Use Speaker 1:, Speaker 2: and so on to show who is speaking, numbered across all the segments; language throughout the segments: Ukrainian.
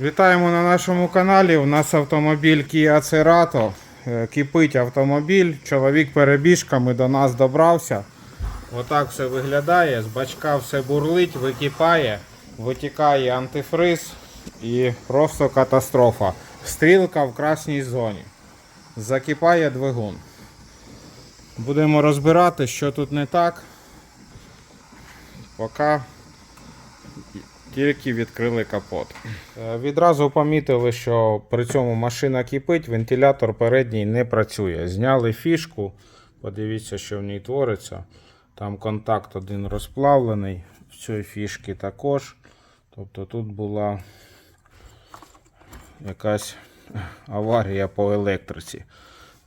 Speaker 1: Вітаємо на нашому каналі. У нас автомобіль Kia Cerato. Е, Кипить автомобіль. Чоловік перебіжками до нас добрався. Отак все виглядає. З бачка все бурлить, википає, витікає антифриз і просто катастрофа. Стрілка в красній зоні. Закипає двигун. Будемо розбирати, що тут не так. Поки тільки відкрили капот. Е, Відразу помітили, що при цьому машина кипить, вентилятор передній не працює. Зняли фішку, подивіться, що в ній твориться. Там контакт один розплавлений, в цій фішки також. Тобто тут була якась аварія по електриці.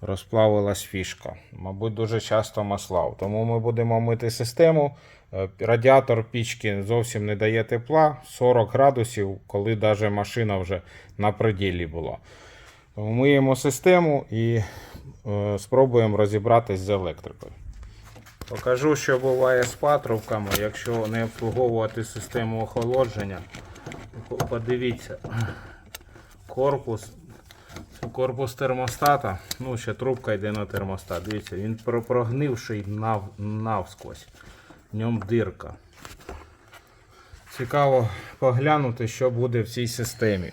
Speaker 1: Розплавилась фішка. Мабуть, дуже часто маслав. Тому ми будемо мити систему. Е, Радіатор пічки зовсім не дає тепла. 40 градусів, коли навіть машина вже на пределі була. Миємо систему і е, спробуємо розібратись з електрикою. Покажу, що буває з патрубками, якщо не обслуговувати систему охолодження. Подивіться, корпус Корпус термостата, ну ще трубка йде на термостат. Дивіться, він прогнивший нав, навскось. В ньому дирка. Цікаво поглянути, що буде в цій системі.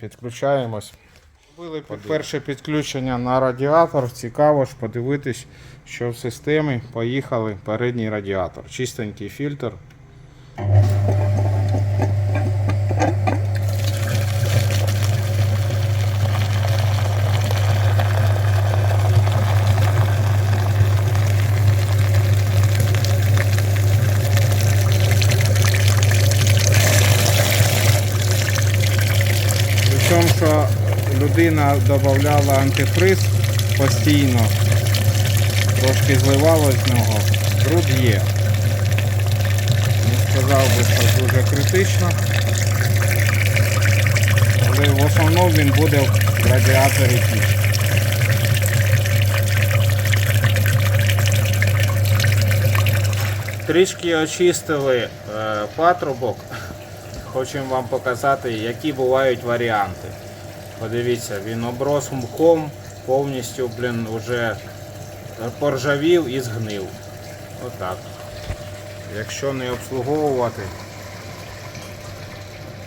Speaker 1: Підключаємось. Робили під- перше підключення на радіатор. Цікаво ж подивитись, що в системі. Поїхали передній радіатор. Чистенький фільтр. Причому, що людина додавала антифриз постійно, трошки зливало з нього, бруд є. Не сказав би, що дуже критично. Але в основному він буде в радіаторі пічки. Трішки очистили е, патрубок. Хочемо вам показати, які бувають варіанти. Подивіться, він оброс мхом, повністю блін, вже поржавів і згнив. Отак. Якщо не обслуговувати.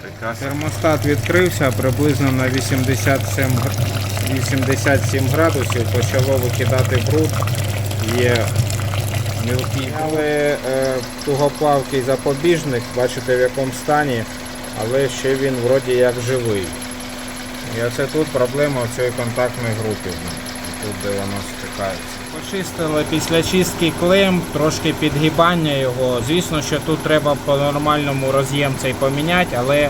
Speaker 1: Така термостат відкрився приблизно на 87, гр- 87 градусів, почало викидати бруд. Є мілкі. Але е, тугоплавкий запобіжник, бачите в якому стані, але ще він вроді як живий. І оце тут проблема в цій контактній групі. Тут де воно стикається. Почистили після чистки клем, трошки підгибання його. Звісно, що тут треба по-нормальному роз'єм цей поміняти, але е,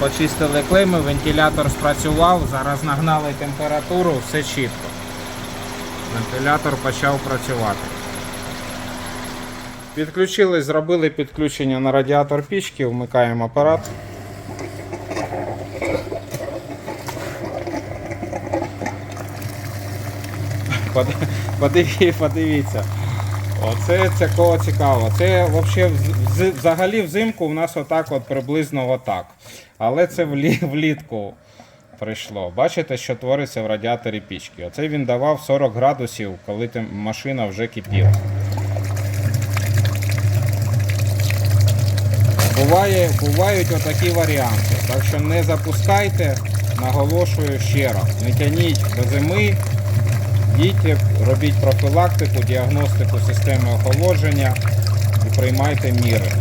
Speaker 1: почистили клеми, вентилятор спрацював, зараз нагнали температуру, все чітко. Вентилятор почав працювати. Підключили, зробили підключення на радіатор пічки, вмикаємо апарат. Подивіться. Оце цікаво цікаво. Це вообще вз- вз- взагалі взимку у нас отак от приблизно отак. Але це влі- влітку прийшло. Бачите, що твориться в радіаторі пічки. Оце він давав 40 градусів, коли машина вже кипіла. Буває, бувають отакі варіанти. Так що не запускайте, наголошую ще раз. Не тяніть до зими, їдьте, робіть профілактику, діагностику системи охолодження і приймайте міри.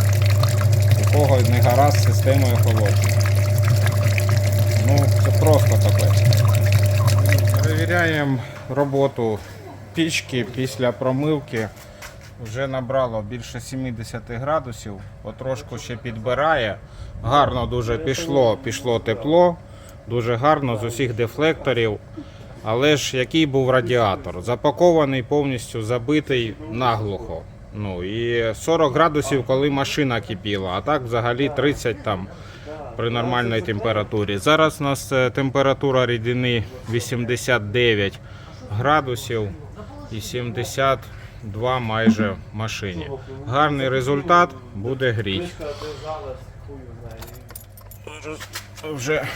Speaker 1: У кого не гаразд системою охолодження. Ну, це просто таке. Перевіряємо роботу пічки після промивки. Вже набрало більше 70 градусів, потрошку ще підбирає. Гарно дуже пішло, пішло тепло, дуже гарно з усіх дефлекторів. Але ж який був радіатор? Запакований повністю забитий наглухо. Ну і 40 градусів, коли машина кипіла, а так взагалі 30 там при нормальній температурі. Зараз у нас е, температура рідини 89 градусів і 72 майже в машині. Гарний результат буде гріть. вже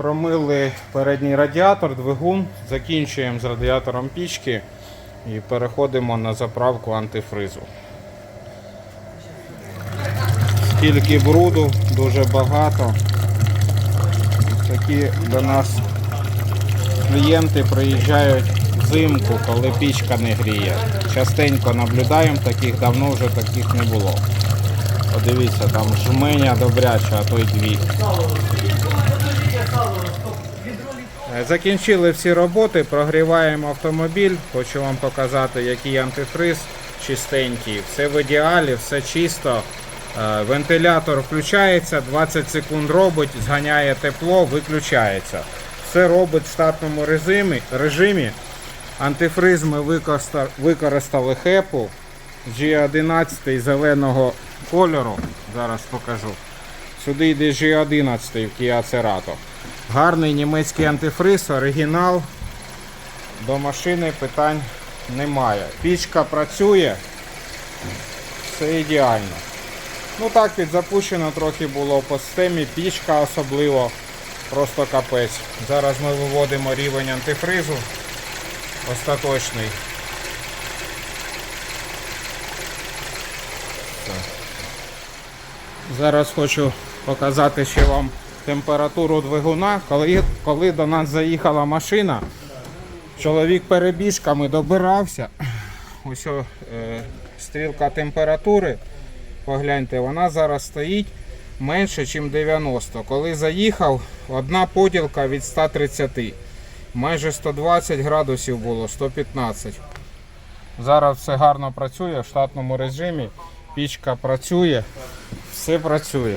Speaker 1: промили передній радіатор, двигун, закінчуємо з радіатором пічки і переходимо на заправку антифризу. Скільки бруду, дуже багато. Такі до нас клієнти приїжджають взимку, коли пічка не гріє. Частенько наблюдаємо таких, давно вже таких не було. Подивіться, там жменя добряча, а то й дві. Е, Закінчили всі роботи, прогріваємо автомобіль. Хочу вам показати, який антифриз чистенький. Все в ідеалі, все чисто. Е, Вентилятор включається, 20 секунд робить, зганяє тепло, виключається. Все робить в штатному режимі. Антифриз ми використали хепу G11 зеленого кольору. Зараз покажу. Сюди йде G11 в Kia Cerato. Гарний німецький антифриз, оригінал. До машини питань немає. Пічка працює, все ідеально. Ну так, підзапущено трохи було по системі, пічка особливо, просто капець. Зараз ми виводимо рівень антифризу остаточний. Зараз хочу показати ще вам температуру двигуна. Коли, коли до нас заїхала машина, чоловік перебіжками добирався. Ось о, е, стрілка температури. Погляньте, вона зараз стоїть менше, ніж 90. Коли заїхав, одна поділка від 130. Майже 120 градусів було, 115. Зараз все гарно працює в штатному режимі. Пічка працює, все працює.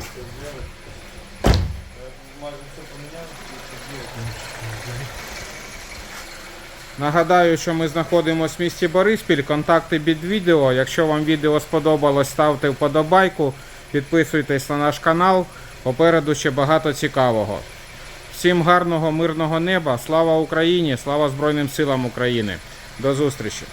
Speaker 1: Нагадаю, що ми знаходимося в місті Бориспіль. Контакти під відео. Якщо вам відео сподобалось, ставте вподобайку, підписуйтесь на наш канал. Попереду ще багато цікавого. Всім гарного, мирного неба. Слава Україні! Слава Збройним силам України! До зустрічі!